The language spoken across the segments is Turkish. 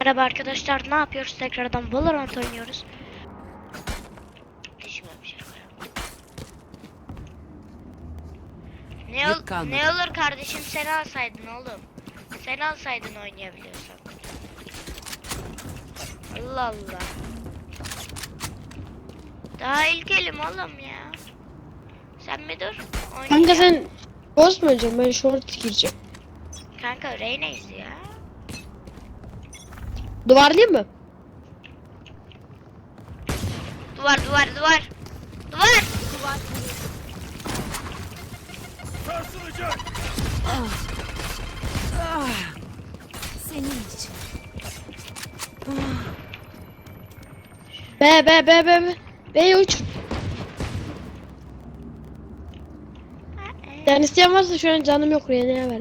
Merhaba arkadaşlar ne yapıyoruz tekrardan Valorant oynuyoruz. Şey. Ne, ol- ne olur kardeşim sen alsaydın oğlum. Sen alsaydın oynayabiliyorsan. Allah Allah. Daha ilk elim oğlum ya. Sen mi dur? Kanka sen boss mu öleceksin? Ben short gireceğim. Kanka Reyna'yız ya. Duvarlayayım mı? Duvar duvar duvar. Duvar. Sarsılacak. Senin için. Be be be be be. Be uç. Yani isteyen varsa şu an canım yok Rene'ye ver.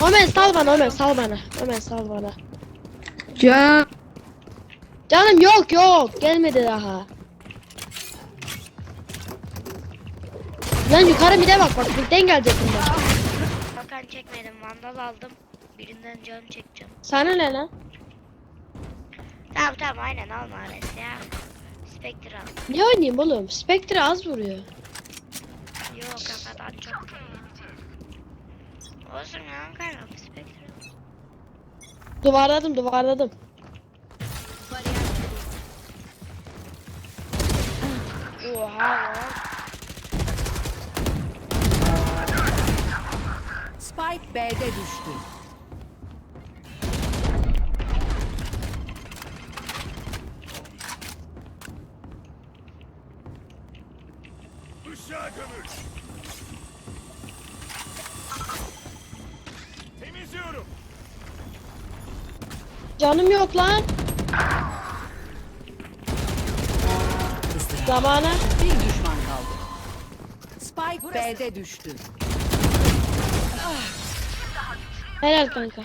Omen sal bana Omen sal bana. Omen sal bana. Can. Canım yok yok gelmedi daha. Lan yukarı bir de bak bak birden gelecek bunlar. Bakan çekmedim vandal aldım. Birinden canı çekeceğim. Sana ne lan? Tamam tamam aynen alma Ares ya. Spectre al. Ne oynayayım oğlum? Spectre az vuruyor. Yok kafadan çok Olsun ya Ankara Spectre al. Duvarladım duvarladım. Oha lan. Spike B'de düştü. Işığa gömül. Canım yok lan. Zamana. Bir düşman kaldı. Spike B'de düştü. Helal kanka.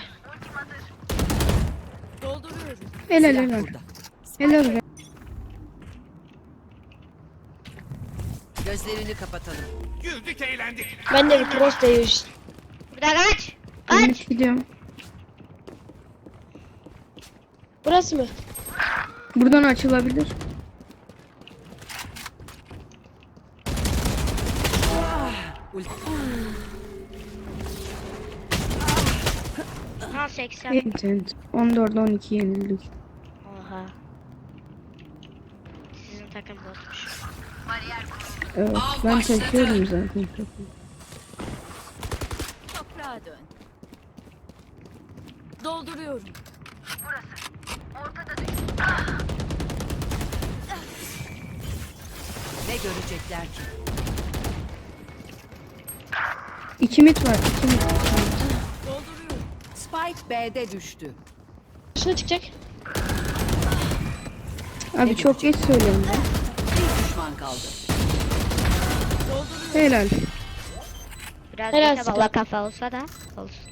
Helal Silah helal. burada. Helal be. Gözlerini kapatalım. Güldük eğlendik. Ben de bir cross değiş. Burada kaç. Ben Kaç. gidiyorum. Burası mı? Buradan açılabilir. Ha 80. Evet evet. 14 12 yenildik. Oha. Sizin takım bozmuş. Evet. Ben çekiyordum zaten. Toprağa dön. Dolduruyorum. Ne görecekler ki? 2 mit var. 2 mit. Dolduruyorum. Spike B'de düştü. Şuna çıkacak. Abi çok geç ben. Bir düşman kaldı. Helal. Biraz Helal yine bala kafa olsa da olsun.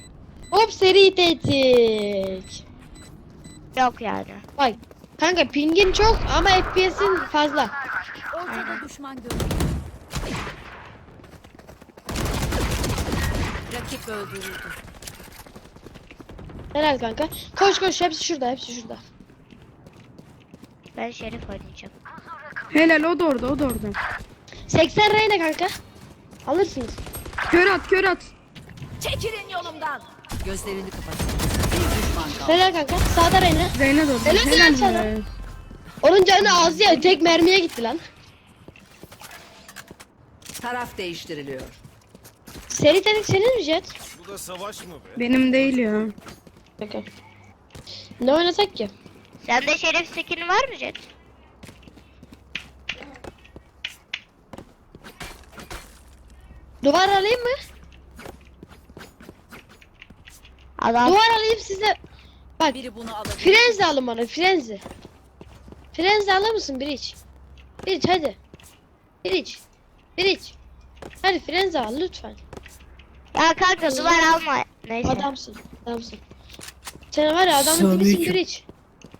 Hop seri tetik. Yok yani. Bak kanka pingin çok ama FPS'in fazla. Ortada düşman görüldü. Rakip öldürüldü. Helal kanka. Koş koş hepsi şurada hepsi şurada. Ben Şerif oynayacağım. Helal o da orada o da orada. 80 reyne kanka. Alırsınız. Kör at kör at. Çekilin yolumdan. Gözlerini kapat. Bir düşman kaldı. Helal kanka. Sağda reyne. Reyna da orada. Helal Helal sana. be. Onun canı az ya. Tek mermiye gitti lan. Taraf değiştiriliyor. Seri tetik senin mi Jet? Bu da savaş mı be? Benim değil ya. Kanka. Ne oynasak ki? Sende Şerif skin'i var mı Jet? Duvar alayım mı? Adam. Duvar alayım size. Bak Biri bunu alabilir. frenzi alın bana frenzi. Frenzi alır mısın Biriç? Biriç hadi. Biriç. Biriç. Hadi frenzi al lütfen. Ya kanka duvar alma. Neyse. Adamsın. Adamsın. Sen var ya adamın dibisin Selamünaleyküm. Biriç.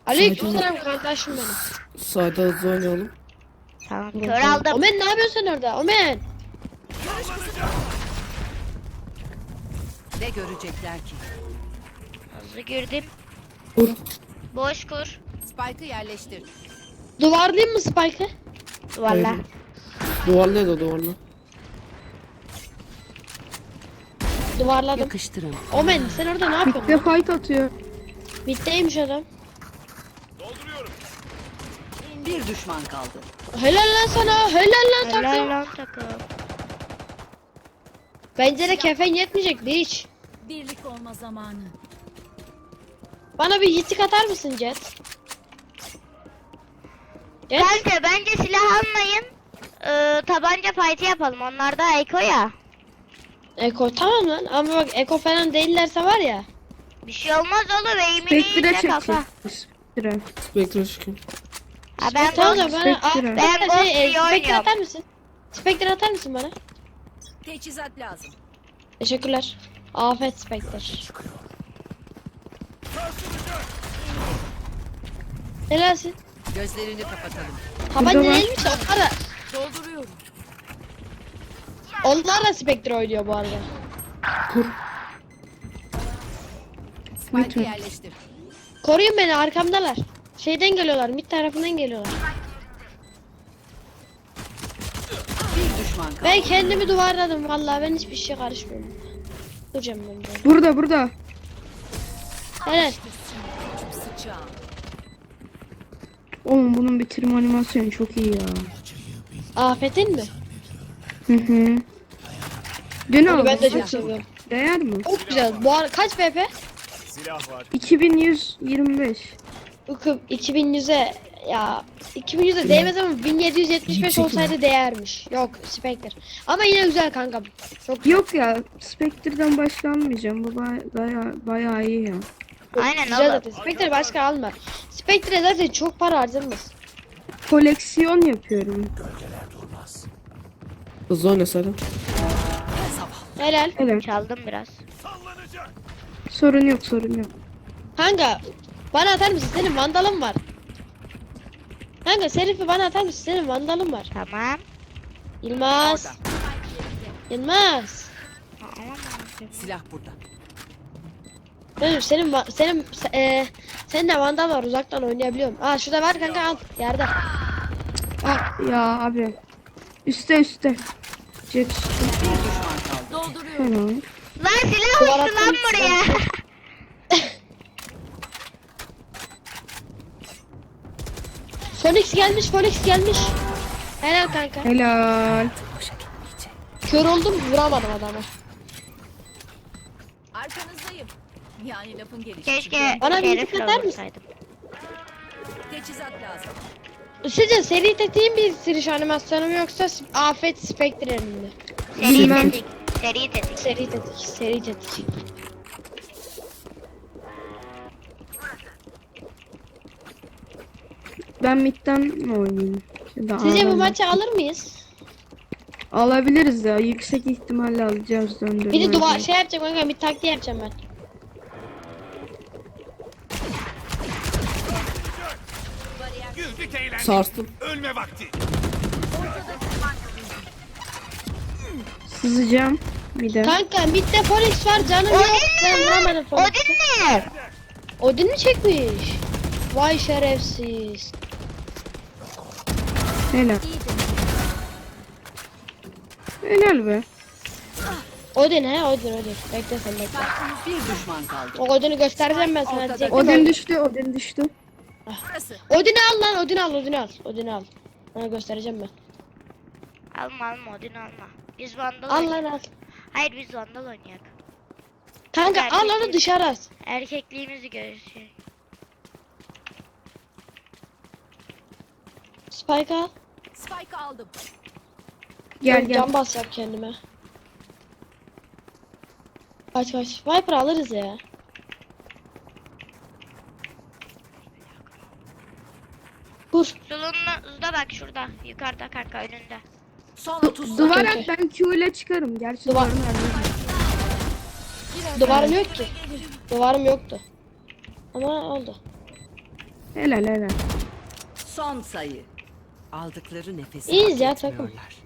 Aleykümselam kardeşim benim. Sade hızlı oynayalım. Tamam kör aldım. Omen ne yapıyorsun orada? Omen. Ne görecekler ki? Hızlı girdim. Kur. Boş kur. Spike'ı yerleştir. Duvarlayayım mı Spike'ı? Valla. Hayır. Duvarla da duvarla. Duvarladım. Yakıştırın. Omen sen orada ne yapıyorsun? Ve fight atıyor. Bitteymiş adam. Dolduruyorum. Bir düşman kaldı. Helal lan sana. Helal lan Helal takım. lan takım. Bence de kefen yetmeyecek bir hiç. Birlik olma zamanı. Bana bir yitik atar mısın Jet? Jet? Bence bence silah almayın. Ee, tabanca fight'i yapalım. Onlar da Eko ya. Eko tamam lan ama bak Eko falan değillerse var ya. Bir şey olmaz oğlum. Eğimini Spectre iyice kafa. çekecek. Spectre. Spectre çıkın. Ha ben tamam da Ghost- bana Spectre. Aa, Ben ben Ghost şey, e, iyi Spectre oynuyorum. atar mısın? Spectre atar mısın bana? Teçhizat lazım. Teşekkürler. Afet Spectre. Helalsin. Gözlerini kapatalım. Tabanca var. değilmiş de onlar da, Dolduruyorum. onlar da Spectre oynuyor bu arada. Kur. Spike'ı Lütfen. yerleştir. Koruyun beni arkamdalar. Şeyden geliyorlar mid tarafından geliyorlar. Bir düşman kaldı. Ben kendimi duvarladım vallahi ben hiçbir şey karışmıyorum. Hocam ben de. Burada burada. Helal. Oğlum bunun bitirme animasyonu çok iyi ya. Afet'in mi? Hı hı. Dün Onu ben de çok seviyorum. Değer mi? Çok güzel. Bu ara kaç PP? Silah var. 2125. Bakın 2100'e ya 2100'e değmez ama 1775 olsaydı değermiş. Yok Spectre. Ama yine güzel kanka. Çok Yok ya Spectre'den başlanmayacağım. Bu baya, bayağı iyi ya. Aynen güzel oğlum. zaten. Spectre başka alma. Spectre zaten çok para harcanmaz. Koleksiyon yapıyorum. Hızlı oyna Sara. Helal. Evet. Çaldım biraz. Sorun yok sorun yok. Kanka bana atar mısın? Senin vandalın var. Kanka Serif'i bana atar mısın? Senin vandalın var. Tamam. Yılmaz. Yılmaz. Silah burada. Benim senin senin e, senin de vandal var uzaktan oynayabiliyorum. Aa şurada var kanka al yerde. Ah ya abi. Üste üste. Jet üstte. Dolduruyorum. Lan silah uçtu lan buraya. Phoenix gelmiş Phoenix gelmiş. Helal kanka. Helal. Kör oldum vuramadım adamı. Yani lafın gelişi. Keşke Bana bir Şerif'le ipucu atar mısın? Teçhizat lazım. Sizce seri tetiğin bir siriş animasyonu mu yoksa s- afet spektrenin mi? Seri Bilmem. tetik. Seri tetik. Seri tetik, seri tetik. Ben midden mi oynayayım? Ya da Sizce bu A'dan mı? maçı alır mıyız? Alabiliriz ya. Yüksek ihtimalle alacağız döndürme. Bir de duvar şey yapacağım kanka bir taktiği yapacağım ben. Sarstım. Ölme vakti. Sızacağım. Bir de. Kanka midde Phoenix var canım yok. Ben vuramadım Odin Phoenix'i. mi? Odin mi çekmiş? Vay şerefsiz. Helal. Helal be. Odin he Odin Odin. Bekle sen bekle. Bir düşman kaldı. O Odin'i göstereceğim ben sana. Odin düştü, Odin düştü. Burası. Odin'i al lan Odin'i al Odin'i al. Odin'i al. Sana göstereceğim ben. Alma alma Odin alma. Biz Vandal Al lan al. Hayır biz Vandal oynayalım. Kanka al onu dışarı at. Erkekliğimizi görsün. Spike al. Spike aldım. Gel Ben gel. Can basacağım kendime. Kaç kaç. Viper alırız ya. Vur. Bak şurada. Yukarıda kanka önünde. Son 30 Duvar at ben Q ile çıkarım. Gerçi Duvar- duvarın nerede? Duvarım yok ki. Duvarım yoktu. Ama oldu. Helal helal. Son sayı. Aldıkları nefesi İyiyiz ya, takım. etmiyorlar.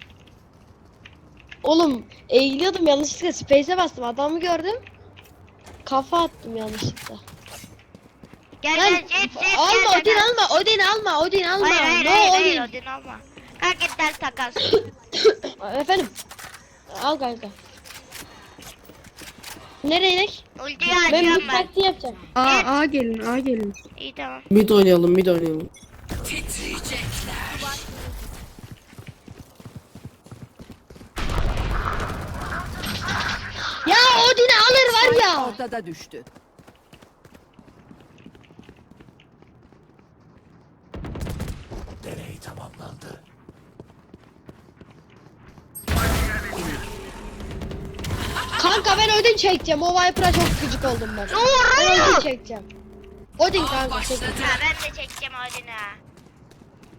Oğlum eğiliyordum yanlışlıkla space'e bastım. Adamı gördüm. kafa attım yanlışlıkla. Gel Lan gel jet jet alma gel Odin alma Odin alma Odin alma. Hayır hayır no hayır, Odin alma. Kanka git del takas. Efendim. Al kanka. Nereye inek? Ultiyi Ben açıyorum bu ben. taktiği yapacağım. A, A gelin A gelin. İyi tamam. Mid oynayalım mid oynayalım. Ya Odin'i alır var ya. Ortada düştü. Kanka ben Odin çekeceğim. O Viper'a çok gıcık oldum ben. Ben Odin çekeceğim. Odin kanka çekeceğim. Ha ben de çekeceğim Odin'i.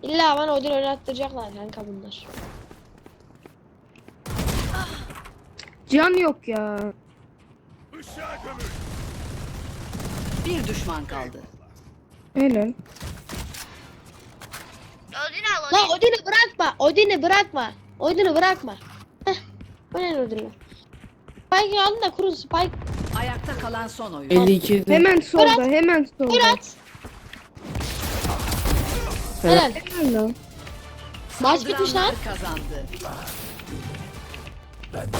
İlla bana Odin oynattıracaklar kanka bunlar. Can yok ya. Bir düşman kaldı. Helal. Odin al Odin. La Odin'i bırakma. Odin'i bırakma. Odin'i bırakma. Heh. Bu ne Spike'ı alın da kurun Spike. Ayakta kalan son oyun. 52 'de. Hemen solda Murat. hemen solda. Murat. Helal. Helal lan. Maç bitmiş lan. Saldıranlar kazandı. Ben de